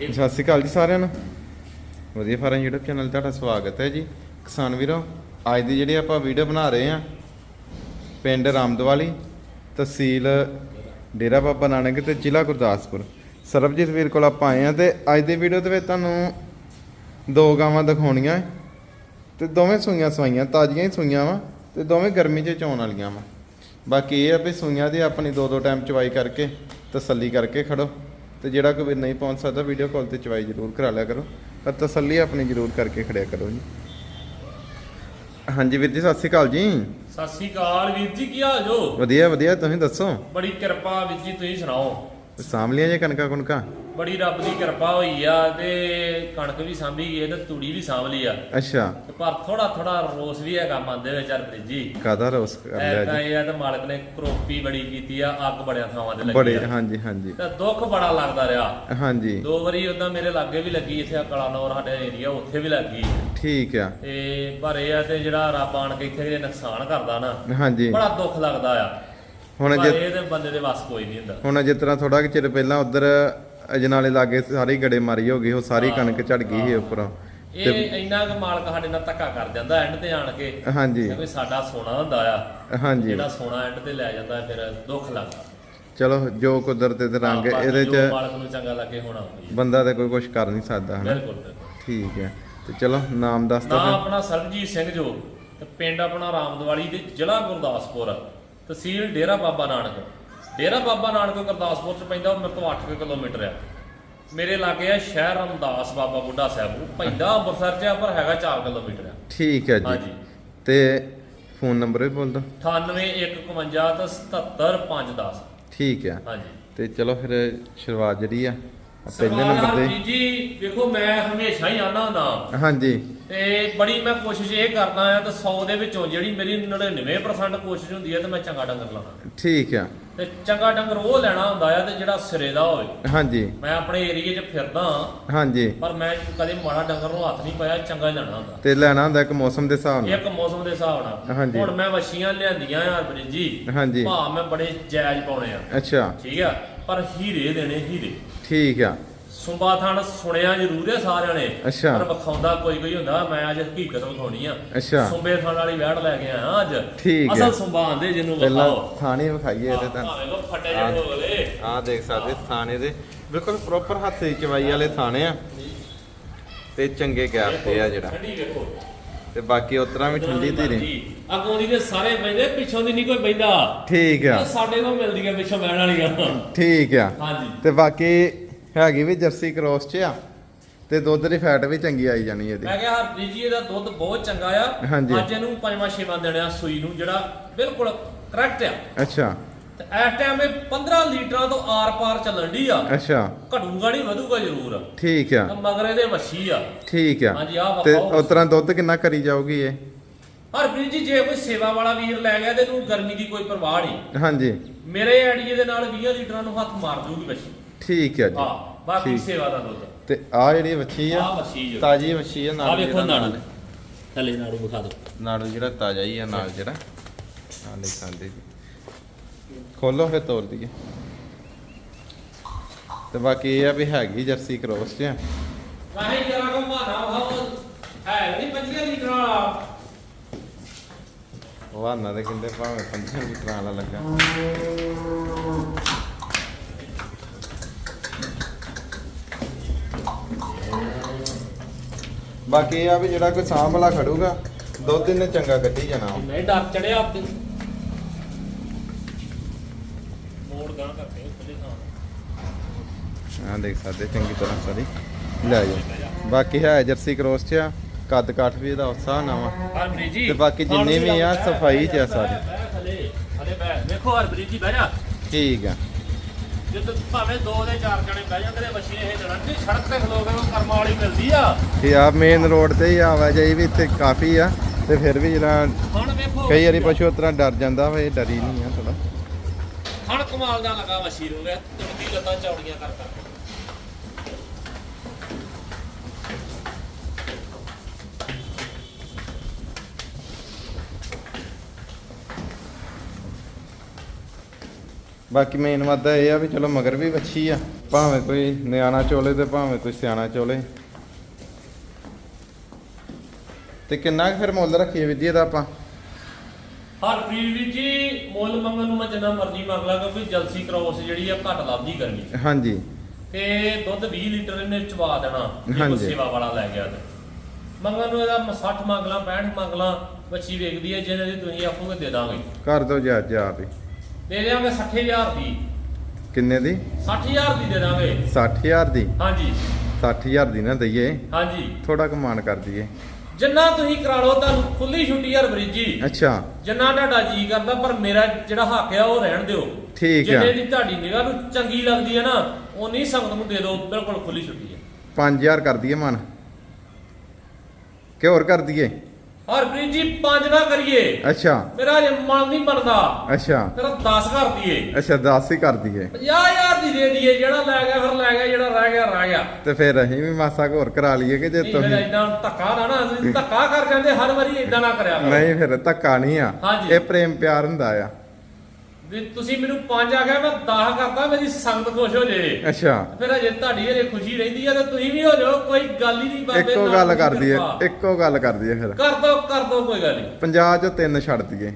ਸਤਿ ਸ਼੍ਰੀ ਅਕਾਲ ਜੀ ਸਾਰਿਆਂ ਨੂੰ। ਵਧੀਆ ਫਾਰਮ YouTube ਚੈਨਲ 'ਤੇ ਤੁਹਾਡਾ ਸਵਾਗਤ ਹੈ ਜੀ। ਕਿਸਾਨ ਵੀਰੋ, ਅੱਜ ਦੀ ਜਿਹੜੀ ਆਪਾਂ ਵੀਡੀਓ ਬਣਾ ਰਹੇ ਹਾਂ, ਪਿੰਡ ਰਾਮਦਵਾਲੀ, ਤਹਿਸੀਲ ਡੇਰਾ ਬਾਬਾ ਨਾਨਕ ਤੇ ਜ਼ਿਲ੍ਹਾ ਗੁਰਦਾਸਪੁਰ। ਸਰਬਜੀਤ ਵੀਰ ਕੋਲ ਆਪਾਂ ਆਏ ਹਾਂ ਤੇ ਅੱਜ ਦੀ ਵੀਡੀਓ ਦੇ ਵਿੱਚ ਤੁਹਾਨੂੰ ਦੋ ਗਾਵਾਂ ਦਿਖਾਉਣੀਆਂ। ਹੈ ਤੇ ਦੋਵੇਂ ਸੂਈਆਂ ਸਵਾਈਆਂ, ਤਾਜ਼ੀਆਂ ਹੀ ਸੂਈਆਂ ਵਾ ਤੇ ਦੋਵੇਂ ਗਰਮੀ 'ਚ ਚੋਣ ਵਾਲੀਆਂ ਵਾ। ਬਾਕੀ ਇਹ ਆ ਵੀ ਸੂਈਆਂ ਦੀ ਆਪਣੀ ਦੋ ਦੋ ਟਾਈਮ ਚਵਾਈ ਕਰਕੇ ਤਸੱਲੀ ਕਰਕੇ ਖੜੋ। ਤੇ ਜਿਹੜਾ ਕੋਈ ਨਹੀਂ ਪਹੁੰਚ ਸਕਦਾ ਵੀਡੀਓ ਕਾਲ ਤੇ ਚਵਾਈ ਜ਼ਰੂਰ ਕਰਾ ਲਿਆ ਕਰੋ। ਪਰ ਤਸੱਲੀ ਆਪਣੀ ਜ਼ਰੂਰ ਕਰਕੇ ਖੜਿਆ ਕਰੋ ਜੀ। ਹਾਂਜੀ ਵੀਰ ਜੀ ਸਤਿ ਸ਼੍ਰੀ ਅਕਾਲ ਜੀ। ਸਤਿ ਸ੍ਰੀ ਅਕਾਲ ਵੀਰ ਜੀ ਕੀ ਹਾਲ ਜੋ? ਵਧੀਆ ਵਧੀਆ ਤੁਸੀਂ ਦੱਸੋ? ਬੜੀ ਕਿਰਪਾ ਵੀਰ ਜੀ ਤੁਸੀਂ ਸੁਣਾਓ? ਸਾਂਭ ਲਿਆ ਜੇ ਕਣਕਾਂ ਕੁਣਕਾਂ? ਬੜੀ ਰੱਬ ਦੀ ਕਿਰਪਾ ਹੋਈ ਆ ਤੇ ਕਣਕ ਵੀ ਸਾਂਭੀ ਗਈ ਤੇ ਤੂੜੀ ਵੀ ਸਾਂਭ ਲਈ ਆ। ਅੱਛਾ। ਤੇ ਪਰ ਥੋੜਾ ਥੋੜਾ ਰੋਸ ਵੀ ਹੈਗਾ ਮਨ ਦੇ ਵਿੱਚ ਹਰਪ੍ਰੀਤ ਜੀ। ਕਾਦਾ ਰੋਸ ਕਰ ਲਿਆ ਜੀ? ਇਹ ਆ ਤੇ ਮਾਲਕ ਨੇ ਕਰੋਪੀ ਬੜੀ ਕੀਤੀ ਆ ਅੱਗ ਬੜਿਆਂ ਥਾਵਾਂ ਤੇ ਲੱਗੀ ਬੜੇ ਹਾਂਜੀ ਹਾਂਜੀ। ਤੇ ਦੁੱਖ ਬੜਾ ਲੱਗਦਾ ਰਿਹਾ। ਹਾਂਜੀ। ਦੋ ਵਾਰੀ ਉਦਾਂ ਮੇਰੇ ਲਾਗੇ ਵੀ ਲੱਗੀ ਇੱਥੇ ਕਲਾਨੌਰ ਸਾਡੇ ਏਰੀਆ ਉੱਥੇ ਵੀ ਲੱਗੀ ਠੀਕ ਆ। ਤੇ ਪਰ ਇਹ ਆ ਤੇ ਜਿਹੜਾ ਰੱਬ ਆਣ ਕੇ ਇੱਥੇ ਜੇ ਨੁਕਸਾਨ ਕਰਦਾ ਨਾ ਹਾਂਜੀ। ਬੜਾ ਦੁੱਖ ਲੱਗਦਾ ਆ। ਹੁਣ ਜੇ ਇਹ ਤੇ ਬੰਦੇ ਦੇ ਵੱਸ ਕੋਈ ਨਹੀਂ ਹੁੰਦਾ। ਹੁਣ ਜਿਸ ਤਰ੍ਹਾਂ ਥੋੜਾ ਚਿਰ ਪਹਿਲਾਂ ਉਧਰ ਅਜਨਾਲੇ ਲਾਗੇ ਸਾਰੀ ਗੜੇ ਮਾਰੀ ਹੋ ਗਈ ਉਹ ਸਾਰੀ ਕਣਕ ਝੜ ਗਈ ਸੀ ਉੱਪਰੋਂ। ਇਹ ਇੰਨਾ ਕੁ ਮਾਲਕ ਸਾਡੇ ਨਾਲ ਧੱਕਾ ਕਰ ਜਾਂਦਾ ਐਂਡ ਤੇ ਆਣ ਕੇ। ਹਾਂਜੀ। ਕੋਈ ਸਾਡਾ ਸੋਨਾ ਹੁੰਦਾ ਆ ਹਾਂਜੀ। ਜਿਹੜਾ ਸੋਨਾ ਐਂਡ ਤੇ ਲੈ ਜਾਂਦਾ ਫਿਰ ਦੁੱਖ ਲੱਗਦਾ। ਚਲੋ ਜੋ ਕੁਦਰਤ ਦੇ ਰੰਗ ਇਹਦੇ ਚ ਮਾਲਕ ਨੂੰ ਚੰਗਾ ਲੱਗੇ ਹੋਣਾ ਬੰਦਾ ਤੇ ਕੋਈ ਕੁਝ ਕਰ ਨਹੀਂ ਸਕਦਾ ਹਨਾ? ਬਿਲਕੁਲ। ਠੀਕ ਹੈ। ਤੇ ਚਲੋ ਨਾਮ ਦੱਸ ਨਾਂ ਦਿਓ ਆਪਣਾ ਸਰਬਜੀਤ ਸਿੰਘ ਜੋ ਤੇ ਪਿੰਡ ਆਪਣਾ ਰਾਮਦਵਾਲੀ ਦੇ ਜ਼ਿਲ੍ਹਾ ਗੁਰਦਾਸਪੁਰ। ਤਹਿਸੀਲ ਡੇਰਾ ਬਾਬਾ ਨਾਨਕ। ਡੇਰਾ ਬਾਬਾ ਨਾਨਕ ਗੁਰਦਾਸਪੁਰ ਚ ਪੈਂਦਾ ਉਹ ਮੇਰੇ ਤੋਂ 8 ਕਿਲੋਮੀਟਰ ਆ। ਮੇਰੇ ਲਾਗੇ ਆ ਸ਼ਹਿਰ ਰਮਦਾਸ ਬਾਬਾ ਬੁੱਢਾ ਸਾਹਿਬ ਉਹ ਪੈਂਦਾ ਅੰਮ੍ਰਿਤਸਰ ਚ ਆ ਪਰ ਹੈਗਾ 4 ਕਿਲੋਮੀਟਰ ਆ। ਠੀਕ ਹੈ ਜੀ। ਹਾਂਜੀ। ਤੇ ਫੋਨ ਨੰਬਰ ਵੀ ਬੋਲ ਦਿਓ 9815 ਤੇ 77510 ਠੀਕ ਹੈ ਹਾਂਜੀ। ਤੇ ਚਲੋ ਫਿਰ ਸ਼ੁਰੂਆਤ ਜਿਹੜੀ ਆ ਪਹਿਲੇ ਨੰਬਰ ਤੇ। ਜੀ ਜੀ ਵੇਖੋ ਮੈਂ ਹਮੇਸ਼ਾ ਹੀ ਆਨਾ ਹੁੰਦਾ। ਹਾਂਜੀ। ਤੇ ਬੜੀ ਮੈਂ ਕੋਸ਼ਿਸ਼ ਇਹ ਕਰਦਾ ਆ ਤੇ 100 ਦੇ ਵਿੱਚੋਂ ਜਿਹੜੀ ਮੇਰੀ 99% ਕੋਸ਼ਿਸ਼ ਹੁੰਦੀ ਹੈ ਤੇ ਮੈਂ ਚੰਗਾ ਡੰਗਰ ਲਾਣਾ ਠੀਕ ਆ। ਤੇ ਚੰਗਾ ਡੰਗਰ ਉਹ ਲੈਣਾ ਹੁੰਦਾ ਆ ਤੇ ਜਿਹੜਾ ਸਿਰੇ ਦਾ ਹੋਵੇ। ਹਾਂਜੀ। ਮੈਂ ਆਪਣੇ ਏਰੀਏ 'ਚ ਫਿਰਦਾ ਹਾਂਜੀ। ਪਰ ਮੈਂ ਕਦੇ ਮਾੜਾ ਡੰਗਰ ਨੂੰ ਹੱਥ ਨਹੀਂ ਪਾਇਆ ਚੰਗਾ ਹੀ ਲੈਣਾ ਹੁੰਦਾ। ਤੇ ਲੈਣਾ ਹੁੰਦਾ ਇੱਕ ਮੌਸਮ ਦੇ ਹਿਸਾਬ ਨਾਲ। ਇੱਕ ਮੌਸਮ ਦੇ ਹਿਸਾਬ ਨਾਲ। ਹਾਂਜੀ। ਹੁਣ ਮੈਂ ਵਛੀਆਂ ਲਿਆਂਦੀਆਂ ਆ ਹਰਪ੍ਰੀਤ ਜੀ। ਹਾਂਜੀ। ਭਾਅ ਮੈਂ ਬੜੇ ਜਾਇਜ਼ ਪਾਉਣੇ ਆ। ਅੱਛਾ। ਠੀਕ ਆ। ਪਰ ਹੀਰੇ ਦੇਣੇ ਹੀਰੇ। ਠੀਕ ਆ। ਸੁੰਬਾ ਥਣ ਸੁਣਿਆ ਜ਼ਰੂਰ ਹੈ ਸਾਰਿਆਂ ਨੇ ਅੱਛਾ। ਪਰ ਵਿਖਾਉਂਦਾ ਕੋਈ ਕੋਈ ਹੁੰਦਾ ਮੈਂ ਅੱਜ ਹਕੀਕਤ ਵਿਖਾਉਣੀ ਆ। ਅੱਛਾ। ਸੁੰਬੇ ਥਣ ਵਾਲੀ ਵੈੜ ਲੈ ਕੇ ਆਇਆ ਅੱਜ। ਠੀਕ ਹੈ। ਅਸਲ ਸੁੰਬਾ ਆਂਦੇ ਜਿਹਨੂੰ ਪਹਿਲਾਂ ਵਿਖਾਓ। ਥਾਣੇ ਵਿਖਾਈਏ ਇਹਦੇ ਤਾਂ। ਭਾਵੇਂ ਉਹ ਫੱਟੇ ਜਿਹੇ ਹੋਲੇ ਆਹ ਦੇਖ ਸਕਦੇ ਥਾਣੇ ਦੇ। ਬਿਲਕੁਲ ਪ੍ਰੋਪਰ ਹੱਥ ਦੀ ਚਵਾਈ ਵਾਲੇ ਥਾਣੇ ਆ। ਤੇ ਚੰਗੇ ਗੈਪ ਤੇ ਆ ਜਿਹੜਾ। ਠੰਡੀ ਵੇਖੋ। ਤੇ ਬਾਕੀ ਉਤਰਾ ਵੀ ਠੰਡੀ ਧੀਰੇ ਅੱਗੋਂ ਦੀ ਤੇ ਸਾਰੇ ਬੈਂਦੇ ਪਿੱਛੋਂ ਦੀ ਨਹੀਂ ਕੋਈ ਬੈਂਦਾ ਠੀਕ ਆ। ਸਾਡੇ ਕੋਲ ਮਿਲਦੀਆਂ ਪਿੱਛੋਂ ਬਹਿਣ ਵਾਲੀਆਂ। ਠੀਕ ਆ। ਹਾਂਜੀ। ਤੇ ਬਾਕੀ ਹੈਗੀ ਵੀ ਜਰਸੀ ਕ੍ਰੋਸ ਚ ਆ ਤੇ ਦੁੱਧ ਦੀ ਫੈਟ ਵੀ ਚੰਗੀ ਆਈ ਜਾਣੀ ਇਹਦੀ। ਮੈਂ ਕਿਹਾ ਹਰਪ੍ਰੀਤ ਜੀ ਇਹਦਾ ਦੁੱਧ ਬਹੁਤ ਚੰਗਾ ਆ। ਹਾਂਜੀ। ਅੱਜ ਇਹਨੂੰ ਪੰਜਵਾਂ ਛੇਵਾਂ ਦੇਣਾ ਸੂਈ ਨੂੰ ਜਿਹੜਾ ਬਿਲਕੁਲ ਕਰੈਕਟ ਆ। ਅੱਛਾ। ਤੇ ਇਸ ਟਾਈਮ ਇਹ 15 ਲੀਟਰਾਂ ਤੋਂ ਆਰ-ਪਾਰ ਚੱਲਣ ਦੀ ਆ। ਅੱਛਾ। ਘਟੂਗਾ ਨਹੀਂ ਵਧੂਗਾ ਜ਼ਰੂਰ। ਠੀਕ ਆ। ਤਾਂ ਮਗਰ ਇਹਦੇ ਵੱਛੀ ਆ। ਠੀਕ ਆ। ਹਾਂਜੀ, ਆਹ ਤੇ ਵਿਖਾਓ। ਉਤਰਾ ਦੁੱਧ ਕਿੰਨਾ ਕਰੀ ਜਾਊਗੀ ਇਹ? ਹਰਪ੍ਰੀਤ ਜੀ ਜੇ ਕੋਈ ਸੇਵਾ ਵਾਲਾ ਵੀਰ ਲੈ ਗਿਆ ਤੇ ਇਹਨੂੰ ਗਰਮੀ ਦੀ ਕੋਈ ਪਰਵਾਹ ਨਹੀਂ ਹਾਂਜੀ। ਮੇਰੇ ਆਈਡੀਏ ਦੇ ਨਾਲ 20 ਲੀਟਰਾਂ ਨੂੰ ਹੱਥ ਮਾਰ ਦੂਗੀ ਵੱਛੀ। ਠੀਕ ਆ ਜੀ। ਹਾਂ ਬਾਕੀ ਠੀਕ। ਸੇਵਾ ਦਾ ਦੁੱਧ। ਤੇ ਆ ਜਿਹੜੀ ਵੱਛੀ ਆ ਆ ਵੱਛੀ ਜੋ ਤਾਜੀ ਵੱਛੀ ਆ ਆ ਨਾਲ ਵੇਖੋ ਜਿਹੜਾ ਨਾੜੂ। ਥੱਲੇ ਨਾੜੂ ਵਿਖਾ ਦਿਓ। ਨਾੜੂ ਜਿਹੜਾ ਤਾਜ਼ਾ ਹੀ ਆ ਨਾਲ ਜਿਹੜਾ। ਨਾਲ ਖਾਂਦੇ ਜੀ ਖੋਲੋ ਫਿਰ ਤੋੜ ਦਈਏ ਤੇ ਬਾਕੀ ਇਹ ਆ ਵੀ ਹੈਗੀ ਜਰਸੀ ਕ੍ਰੋਸ ਚ। ਵਾਹੇ ਜਰਾ ਕੋ ਮਾਨਾ ਉਹ ਹੈ ਨਹੀਂ 25 ਲੀਟਰ ਵਾਲਾ ਵਾਹਨਾ ਦੇ ਕਹਿੰਦੇ ਭਾਵੇਂ 5 ਲੀਟਰਾਂ ਵਾਲਾ ਲੱਗਾ ਬਾਕੀ ਇਹ ਆ ਵੀ ਜਿਹੜਾ ਕੋਈ ਸਾਂਭ ਵਾਲਾ ਖੜੂਗਾ ਦੁੱਧ ਇਹਨੇ ਚੰਗਾ ਕੱਢੀ ਜਾਣਾ। ਨਹੀਂ ਡਰ ਚੜਿਆ ਉੱਤੇ ਮੋੜ ਗਾਂ ਕਰਕੇ ਖੁੱਲੇ ਆਹ ਦੇਖ ਸਕਦੇ ਚੰਗੀ ਤਰ੍ਹਾਂ ਸਾਰੀ। ਲੈ ਜਾਓ ਬਾਕੀ ਹੈ ਜਰਸੀ ਕ੍ਰੋਸ ਚ ਆ ਕੱਦ ਕਾਠ ਵੀ ਇਹਦਾ ਉਸਾ ਨਾ ਵਾ। ਹਰਬਰੀ ਜੀ ਤੇ ਬਾਕੀ ਜਿੰਨੇ ਵੀ ਆ, ਸਫ਼ਾਈ 'ਚ ਆ ਸਾਰੇ। ਥੱਲੇ ਥੱਲੇ ਬੈ ਵੇਖੋ ਹਰਬਰੀ ਜੀ ਬਹਿ ਜਾ। ਠੀਕ ਆ। ਜੇ ਤੂੰ ਭਾਵੇਂ ਦੋ ਦੇ ਚਾਰ ਜਣੇ ਬਹਿ ਜਾਂਦੇ ਨੇ ਬੱਚੇ ਇਹ ਲੜਨ ਦੀ ਸੜਕ ਤੇ ਖਲੋ ਕੇ ਉਹ ਕਰਮ ਵਾਲੀ ਮਿਲਦੀ ਆ। ਇਹ ਆ ਮੇਨ ਰੋਡ ਤੇ ਹੀ ਆਵਾਜਾਈ ਵੀ ਇੱਥੇ ਕਾਫੀ ਆ ਤੇ ਫਿਰ ਵੀ ਜਿਹੜਾ ਹੁਣ ਵੇਖੋ। ਕਈ ਵਾਰੀ ਪਸ਼ੂ ਉਤਰਾ ਡਰ ਜਾਂਦਾ ਵਾ ਇਹ ਡਰੀ ਨਹੀਂ ਆ ਥੋੜਾ ਹਣ ਕਮਾਲ ਦਾ ਲਗਾ ਵਸ਼ੀਰ ਹੋ ਗਿਆ ਤੁਰਦੀ ਲੱਤਾਂ ਚੌੜੀਆਂ ਕਰ ਕਰ ਬਾਕੀ ਮੇਨ ਵਾਦਾ ਇਹ ਆ ਵੀ ਚਲੋ ਮਗਰ ਵੀ ਵੱਛੀ ਆ। ਭਾਵੇਂ ਕੋਈ ਨਿਆਣਾ ਚੋਲੇ ਤੇ ਭਾਵੇਂ ਕੋਈ ਸਿਆਣਾ ਚੋਲੇ। ਤੇ ਕਿੰਨਾ ਕੁ ਫਿਰ ਮੁੱਲ ਰੱਖੀਏ ਵਿਧੀ ਇਹਦਾ ਆਪਾਂ? ਹਰਪ੍ਰੀਤ ਵੀਰ ਜੀ ਮੁੱਲ ਮੰਗਣ ਨੂੰ ਮੈਂ ਜਿੰਨਾ ਮਰਜ਼ੀ ਮੰਗ ਲਾ ਕਿਉਂਕਿ ਜਲਸੀ ਕ੍ਰੋਸ ਜਿਹੜੀ ਆ ਘੱਟ ਲੱਭਦੀ ਕਰਨੀ ਹਾਂਜੀ। ਤੇ ਦੁੱਧ 20 ਲੀਟਰ ਇਹਨੇ ਚਵਾ ਦੇਣਾ ਜੇ ਹਾਂਜੀ। ਸੇਵਾ ਵਾਲਾ ਲੈ ਗਿਆ ਤੇ। ਮੰਗਣ ਨੂੰ ਇਹਦਾ ਮੈਂ 60 ਮੰਗ ਲਾਂ 65 ਮੰਗ ਲਾਂ ਬੱਚੀ ਵੇਖਦੀ ਹੈ ਜਿਹਨੇ ਦੀ ਤੁਸੀਂ ਆਖੋਗੇ ਦੇ ਦਾਂਗੇ। ਕਰ ਦੋ ਜੀ ਅੱਜ ਆਪ ਹੀ। ਦੇ ਦਿਆਂਗੇ 60000 ਦੀ। ਕਿੰਨੇ ਦੀ? 60000 ਦੀ ਦੇ ਦਾਂਗੇ। 60000 ਦੀ? ਹਾਂਜੀ। 60000 ਦੀ ਨਾ ਦਈਏ। ਹਾਂਜੀ। ਥੋੜਾ ਕਮਾਨ ਕਰ ਦਈਏ। ਜਿੰਨਾ ਤੁਸੀਂ ਕਰਾ ਲਓ ਤੁਹਾਨੂੰ ਖੁੱਲੀ ਛੁੱਟੀ ਯਾਰ ਬਰੀਜੀ ਅੱਛਾ। ਜਿੰਨਾ ਤੁਹਾਡਾ ਜੀ ਕਰਦਾ ਪਰ ਮੇਰਾ ਜਿਹੜਾ ਹੱਕ ਆ ਉਹ ਰਹਿਣ ਦਿਓ। ਠੀਕ ਆ। ਜਿੰਨੇ ਦੀ ਤੁਹਾਡੀ ਨਿਗਾਹ ਨੂੰ ਚੰਗੀ ਲੱਗਦੀ ਹੈ ਨਾ ਉਹ ਨਹੀਂ ਸੰਗਤ ਨੂੰ ਦੇ ਦਿਓ ਬਿਲਕੁਲ ਖੁੱਲੀ ਛੁੱਟੀ ਹੈ 5000 ਕਰ ਦਈਏ ਮਨ। ਕਿ ਹੋਰ ਕਰ ਦਈਏ? ਹਰਪ੍ਰੀਤ ਜੀ ਪੰਜ ਨਾ ਕਰੀਏ। ਅੱਛਾ। ਮੇਰਾ ਜੇ ਮਨ ਨਹੀਂ ਬਣਦਾ। ਅੱਛਾ। ਤੇਰਾ 10 ਕਰ ਦਈਏ। ਅੱਛਾ 10 ਹੀ ਕਰ ਦਈਏ। 50000 ਦੀ ਦੇ ਦਈਏ ਜਿਹੜਾ ਲੈ ਗਿਆ ਫਿਰ ਲੈ ਗਿਆ ਜਿਹੜਾ ਰਹਿ ਗਿਆ ਰਹਿ ਗਿਆ। ਤੇ ਫਿਰ ਅਸੀਂ ਵੀ ਮਾਸਾ ਕੁ ਹੋਰ ਕਰਾ ਲਈਏ ਕਿ ਜੇ ਨਹੀਂ ਫਿਰ ਤੁਸੀਂ ਇਦਾਂ ਧੱਕਾ ਨਾ ਨਾ ਤੁਸੀਂ ਧੱਕਾ ਕਰ ਜਾਂਦੇ ਹਰ ਵਾਰੀ ਇਦਾਂ ਨਾ ਕਰਿਆ ਕਰੋ। ਨਹੀਂ ਫਿਰ ਧੱਕਾ ਨਹੀਂ ਆ। ਹਾਂਜੀ। ਇਹ ਪ੍ਰੇਮ ਪਿਆਰ ਹੁੰਦਾ ਆ। ਵੀ ਤੁਸੀਂ ਮੈਨੂੰ ਪੰਜ ਆ ਗਿਆ ਮੈਂ 10 ਕਰਦਾ ਮੇਰੀ ਸੰਗਤ ਖੁਸ਼ ਹੋ ਜੇ। ਅੱਛਾ। ਫਿਰ ਅਜੇ ਤੁਹਾਡੀ ਹਰੇ ਖੁਸ਼ੀ ਰਹਿੰਦੀ ਆ ਤੇ ਤੁਸੀਂ ਵੀ ਹੋ ਜਾਓ ਕੋਈ ਗੱਲ ਹੀ ਨਹੀਂ ਬਾਬੇ ਇੱਕੋ ਗੱਲ ਦੀ ਕਰ ਦਈਏ ਕਿਰਪਾ। ਇੱਕੋ ਗੱਲ ਕਰ ਦਈਏ ਫਿਰ। ਕਰ ਦੋ ਕਰ ਦੋ ਕੋਈ ਗੱਲ ਨਹੀਂ। 50 ਚੋਂ ਤਿੰਨ ਛੱਡ ਦਈਏ।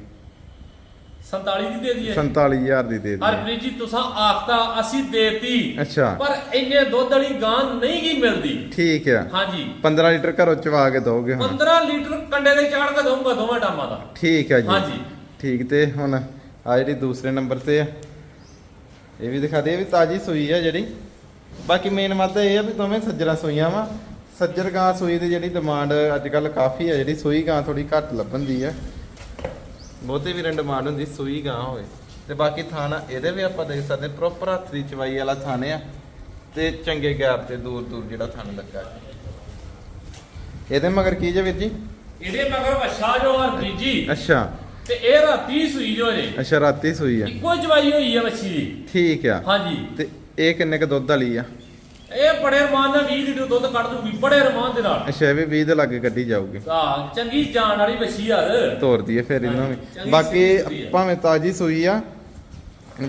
47 ਦੀ ਦੇ ਦਈਏ। 47000 ਦੀ ਦੇ ਦਈਏ। ਹਰਪ੍ਰੀਤ ਜੀ ਤੁਸੀਂ ਆਖਤਾ ਅਸੀਂ ਦੇਤੀ ਅੱਛਾ। ਪਰ ਇੰਨੇ ਦੁੱਧ ਵਾਲੀ ਗਾਂ ਨਹੀਂ ਕੀ ਮਿਲਦੀ। ਠੀਕ ਆ। ਹਾਂਜੀ। 15 ਲੀਟਰ ਘਰੋਂ ਚਵਾ ਕੇ ਦੋਗੇ ਹੁਣ। 15 ਲੀਟਰ ਕੰਡੇ ਤੇ ਚਾੜ ਕੇ ਦਊਂਗਾ ਦੋਵਾਂ ਟਾਮਾਂ ਦਾ। ਠੀਕ ਆ ਜੀ। ਹਾਂਜੀ। ਠੀਕ ਤੇ ਹੁਣ ਆ ਜਿਹੜੀ ਦੂਸਰੇ ਨੰਬਰ ਤੇ ਆ। ਇਹ ਵੀ ਦਿਖਾ ਦੇ ਇਹ ਵੀ ਤਾਜੀ ਸੂਈ ਆ ਜਿਹੜੀ। ਬਾਕੀ ਮੇਨ ਮੱਦਾ ਇਹ ਆ ਵੀ ਦੋਵੇਂ ਸੱਜਰਾਂ ਸੂਈਆਂ ਵਾ। ਸੱਜਰ ਗਾਂ ਸੂਈ ਦੀ ਜਿਹੜੀ ਡਿਮਾਂਡ ਅੱਜ ਕੱਲ ਕਾਫੀ ਆ ਜਿਹੜੀ ਸੂਈ ਗਾਂ ਥੋੜੀ ਘੱਟ ਲੱਭਣ ਦੀ ਆ। ਬਹੁਤੇ ਵੀ ਡਿਮਾਂਡ ਹੁੰਦੀ ਸੂਈ ਗਾਂ ਹੋਵੇ। ਤੇ ਬਾਕੀ ਥਾਣਾ ਇਹਦੇ ਵੀ ਆਪਾਂ ਦੇਖ ਸਕਦੇ ਪ੍ਰੋਪਰ ਹੱਥ ਦੀ ਚਵਾਈ ਵਾਲਾ ਥਾਣੇ ਆ। ਤੇ ਚੰਗੇ ਗੈਪ ਤੇ ਦੂਰ ਦੂਰ ਜਿਹੜਾ ਥਣ ਲੱਗਾ। ਇਹਦੇ ਮਗਰ ਕੀ ਜੇ ਵੀਰ ਜੀ? ਇਹਦੇ ਮਗਰ ਵੱਛਾ ਜੋ ਹਰਪ੍ਰੀਤ ਜੀ ਅੱਛਾ। ਤੇ ਇਹ ਰਾਤੀ ਸੂਈ ਜੋ ਜੇ ਅੱਛਾ ਰਾਤੀ ਸੂਈ ਆ। ਇੱਕੋ ਜਵਾਈ ਹੋਈ ਆ ਵੱਛੀ ਦੀ। ਠੀਕ ਆ। ਹਾਂਜੀ। ਤੇ ਇਹ ਕਿੰਨੇ ਕ ਦੁੱਧ ਵਾਲੀ ਆ? ਇਹ ਬੜੇ ਰਮਾਨ ਨਾਲ 20 ਲੀਟਰ ਦੁੱਧ ਕੱਢ ਦੂਗੀ ਬੜੇ ਰਮਾਨ ਦੇ ਨਾਲ। ਅੱਛਾ ਇਹ ਵੀ 20 ਦੇ ਲਾਗੇ ਕੱਢੀ ਜਾਊਗੀ। ਆ ਚੰਗੀ ਜਾਣ ਵਾਲੀ ਵੱਛੀ ਯਾਰ ਤੋਰ ਦਈਏ ਫਿਰ ਇਹਨਾਂ ਵੀ। ਬਾਕੀ। ਭਾਵੇਂ ਤਾਜੀ ਸੂਈ ਆ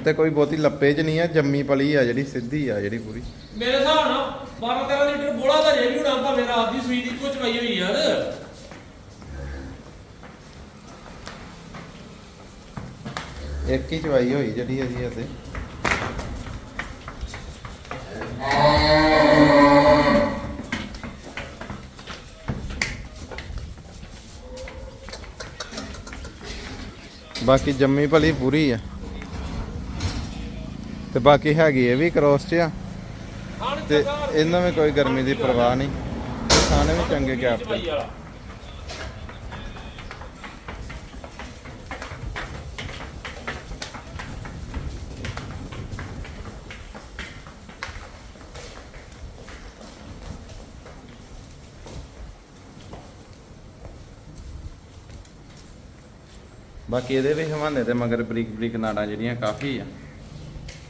ਤੇ ਕੋਈ ਬਹੁਤੀ ਲੱਪੇ ਚ ਨਹੀਂ ਆ ਜੰਮੀ ਪਲੀ ਆ ਜਿਹੜੀ ਸਿੱਧੀ ਆ ਜਿਹੜੀ ਪੂਰੀ। ਮੇਰੇ ਹਿਸਾਬ ਨਾਲ 12 13 ਲੀਟਰ ਬੋਲਾ ਦਾ ਜੇ ਵੀ ਹੁਣ ਆਪਾਂ ਮੇਰਾ ਆਪਦੀ ਸੂਈ ਦੀ ਇੱਕੋ ਚਵਾਈ ਹੋਈ ਯਾਰ ਇੱਕ ਹੀ ਚਵਾਈ ਹੋਈ ਜਿਹੜੀ ਇਹਦੀ ਅਤੇ ਬਾਕੀ ਜੰਮੀ ਭਲੀ ਪੂਰੀ ਆ। ਤੇ ਬਾਕੀ ਹੈਗੀ ਇਹ ਵੀ ਕ੍ਰੋਸ 'ਚ ਆ। ਖਾਣ ਤੇ ਇਹਨਾਂ ਵਿੱਚ ਕੋਈ ਗਰਮੀ ਦੀ ਪਰਵਾਹ ਨਹੀਂ। ਤੇ ਖਾਣੇ ਵੀ ਚੰਗੇ ਗੈਪ ਤੇ ਬਾਕੀ ਇਹਦੇ ਵੀ ਹਵਾਨੇ ਦੇ ਮਗਰ ਬਰੀਕ ਬਰੀਕ ਨਾੜਾਂ ਜਿਹੜੀਆਂ ਕਾਫੀ ਆ।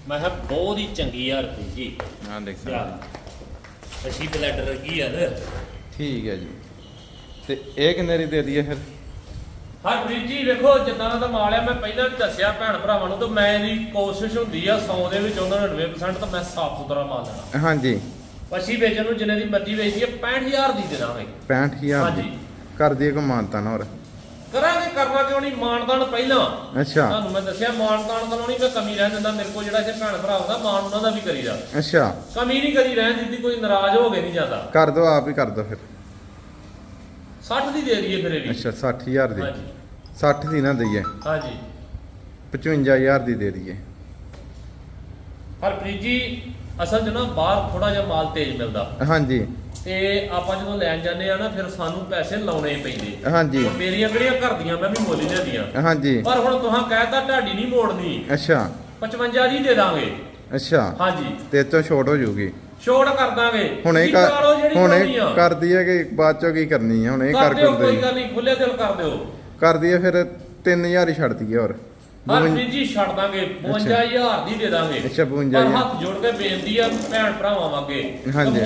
ਮੈਂ ਕਿਹਾ ਬਹੁਤ ਹੀ ਚੰਗੀ ਯਾਰ ਜੀ। ਆਹ ਦੇਖ ਸਕਦੇ ਹੋ। ਅਸ਼ੀ ਬਲੈਡਰ ਕੀ ਯਾਰ ਠੀਕ ਹੈ ਜੀ। ਤੇ ਇਹ ਕਿੰਨੇ ਦੀ ਦੇ ਦਈਏ ਫਿਰ? ਹਰਪ੍ਰੀਤ ਜੀ ਵੇਖੋ ਜਿੱਦਾਂ ਦਾ ਮਾਲ ਆ ਮੈਂ ਪਹਿਲਾਂ ਵੀ ਦੱਸਿਆ ਭੈਣ ਭਰਾਵਾਂ ਨੂੰ ਤਾਂ ਮੈਂ ਇਹਦੀ ਕੋਸ਼ਿਸ਼ ਹੁੰਦੀ ਆ 100 ਦੇ ਵਿੱਚ ਉਹਨਾਂ 90% ਤਾਂ ਮੈਂ ਸਾਫ਼ ਸੁਥਰਾ ਮਾਲ ਦੇਣਾ। ਹਾਂਜੀ। ਪਸ਼ੀ ਵੇਚਣ ਨੂੰ ਜਿੰਨੇ ਦੀ ਮਰਜ਼ੀ ਵੇਚਦੀ ਹੈ 65000 ਦੀ ਦੇ ਦਾਂਗੇ 65000 ਹਾਂਜੀ। ਦੀ। ਕਰ ਦਈਏ ਕੋ ਮਾਨਤਾ ਨਾ ਹੋਰ ਕਰਾਂਗੇ ਕਰਨਾ ਕਿਉਂ ਨਹੀਂ? ਮਾਨਦਾਨ ਪਹਿਲਾਂ। ਅੱਛਾ। ਤੁਹਾਨੂੰ ਮੈਂ ਦੱਸਿਆ ਮਾਨਦਾਨ ਦਾ ਨਹੀਂ ਮੈਂ ਕਮੀ ਰਹਿਣ ਦਿੰਦਾ। ਮੇਰੇ ਕੋਲ ਜਿਹੜਾ ਇੱਥੇ ਭੈਣ ਭਰਾ ਹੁੰਦਾ ਮਾਨ ਉਹਨਾਂ ਦਾ ਵੀ ਕਰੀਦਾ। ਅੱਛਾ। ਕਮੀ ਨਹੀਂ ਕਰੀ ਰਹਿਣ ਦਿੰਦੀ ਕੋਈ ਨਾਰਾਜ਼ ਹੋ ਕੇ ਨਹੀਂ ਜਾਂਦਾ। ਕਰ ਦੋ ਆਪ ਹੀ ਕਰ ਦੋ ਫਿਰ। 60 ਦੀ ਦੇ ਦਈਏ ਫਿਰ ਇਹ ਵੀ। ਅੱਛਾ 60000 ਦੀ। ਹਾਂਜੀ। 60 ਦੀ ਨਾ ਦਈਏ। ਹਾਂਜੀ। 55000 ਦੀ ਦੇ ਦਈਏ। ਹਰਪ੍ਰੀਤ ਜੀ ਅਸਲ 'ਚ ਨਾ ਬਾਹਰ ਥੋੜਾ ਜਿਹਾ ਮਾਲ ਤੇਜ਼ ਮਿਲਦਾ। ਹਾਂਜੀ। ਤੇ ਆਪਾਂ ਜਦੋਂ ਲੈਣ ਜਾਂਦੇ ਆ ਨਾ ਫਿਰ ਸਾਨੂੰ ਪੈਸੇ ਲਾਉਣੇ ਹੀ ਪੈਂਦੇ। ਹਾਂਜੀ। ਮੇਰੀਆਂ ਕਿਹੜੀਆਂ ਘਰ ਦੀਆਂ ਮੈਂ ਵੀ ਮੁੱਲ ਹੀ ਲੈਂਦੀਆਂ ਹਾਂਜੀ। ਪਰ ਹੁਣ ਤੁਹਾਂ ਕਹਿਤਾ ਢਾਡੀ ਨਹੀਂ ਮੋੜਨੀ ਅੱਛਾ। 55 ਦੀ ਦੇ ਦਾਂਗੇ। ਅੱਛਾ। ਹਾਂਜੀ। ਤੇ ਤੋਂ ਛੋਟ ਹੋ ਜੂਗੀ ਛੋੜ ਕਰ ਦਾਂਗੇ। ਹੁਣੇ ਹੁਣੇ ਕਰਨੀ ਆ। ਕਰ ਦਈਏ ਕਿ ਬਾਅਦ ਚੋਂ ਕੀ ਕਰਨੀ ਹੈ ਹੁਣੇ ਕਰ ਕਰ ਦਿਓ ਕੋਈ ਗੱਲ ਨਹੀਂ ਖੁੱਲੇ ਦਿਲ ਕਰ ਦਿਓ। ਕਰ ਦਈਏ ਫਿਰ 3000 ਹੀ ਛੱਡ ਦਈਏ ਹੋਰ। ਹਰ ਬਵੰਜ- ਵੀਰ ਜੀ ਛੱਡ ਦਾਂਗੇ 52000 ਦੀ ਦੇ ਦਾਂਗੇ। ਅੱਛਾ, 52 ਪਰ ਹਜ਼ਾਰ। ਹੱਥ ਜੋੜ ਕੇ ਬੇਨਤੀ ਆ ਭੈਣ ਭਰਾਵਾਂ ਵਾਗੇ।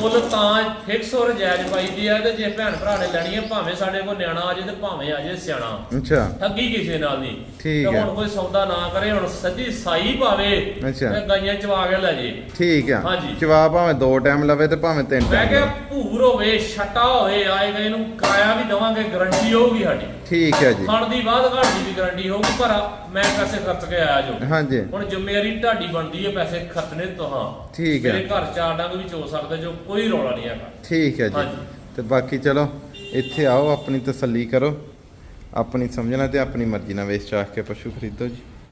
ਮੁੱਲ ਤਾਂ ਫਿਕਸ ਔਰ ਜਾਇਜ਼ ਪਾਈਦੀ ਆ ਤੇ ਜੇ ਭੈਣ ਭਰਾ ਨੇ ਲੈਣੀ ਹੈ ਭਾਵੇਂ ਸਾਡੇ ਕੋਲ ਨਿਆਣਾ ਆ ਜੇ ਤੇ ਭਾਵੇਂ ਆ ਜੇ ਸਿਆਣਾ। ਅੱਛਾ। ਠੱਗੀ ਕਿਸੇ ਨਾਲ ਨਹੀਂ। ਠੀਕ ਤੇ ਹੈ। ਹੁਣ ਕੋਈ ਸੌਦਾ ਨਾ ਕਰੇ ਹੁਣ ਸੱਜੀ ਸਾਈ ਪਾਵੇ ਅੱਛਾ। ਤੇ ਗਾਈਆਂ ਚਵਾ ਕੇ ਲੈ ਜੇ। ਠੀਕ ਆ। ਹਾਂਜੀ। ਚਵਾ ਭਾਵੇਂ ਦੋ ਟਾਈਮ ਲਵੇ ਤੇ ਭਾਵੇਂ ਤਿੰਨ ਮੈਂ ਟਾਈਮ ਕਿਹਾ ਲਵੇ। ਭੂਰ ਹੋਵੇ ਛਟਾ ਹੋਵੇ ਆਏ ਗਏ ਨੂੰ ਕਿਰਾਇਆ ਵੀ ਦਵਾਂਗੇ ਗਾਰੰਟੀ ਹੋਊਗੀ ਸਾਡੀ। ਠੀਕ ਹੈ ਜੀ। ਖਾਣ ਦੀ ਬਾਅਦ ਘਾਟ ਦੀ ਵੀ ਗਾਰੰਟੀ ਹੋਊਗੀ ਪਰ ਮੈਂ ਪੈਸੇ ਖਰਚ ਕੇ ਆਇਆ ਜੋ। ਹਾਂਜੀ। ਹੁਣ ਜ਼ਿੰਮੇਵਾਰੀ ਤੁਹਾਡੀ ਬਣਦੀ ਹੈ ਪੈਸੇ ਖਰਚਣੇ ਤੁਹਾਂ। ਠੀਕ ਹੈ। ਮੇਰੇ ਘਰ ਚਾਰ ਡੰਗ ਵੀ ਚੋ ਸਕਦੇ ਜੋ ਕੋਈ ਰੌਲਾ ਨਹੀਂ ਹੈਗਾ। ਠੀਕ ਹੈ ਜੀ। ਤੇ ਬਾਕੀ ਚਲੋ ਇੱਥੇ ਆਓ ਆਪਣੀ ਤਸੱਲੀ ਕਰੋ। ਆਪਣੀ ਸਮਝਣਾ ਤੇ ਆਪਣੀ ਮਰਜ਼ੀ ਨਾਲ ਵੇਚ ਚਾਹ ਕੇ ਪਸ਼ੂ ਖਰੀਦੋ ਜੀ।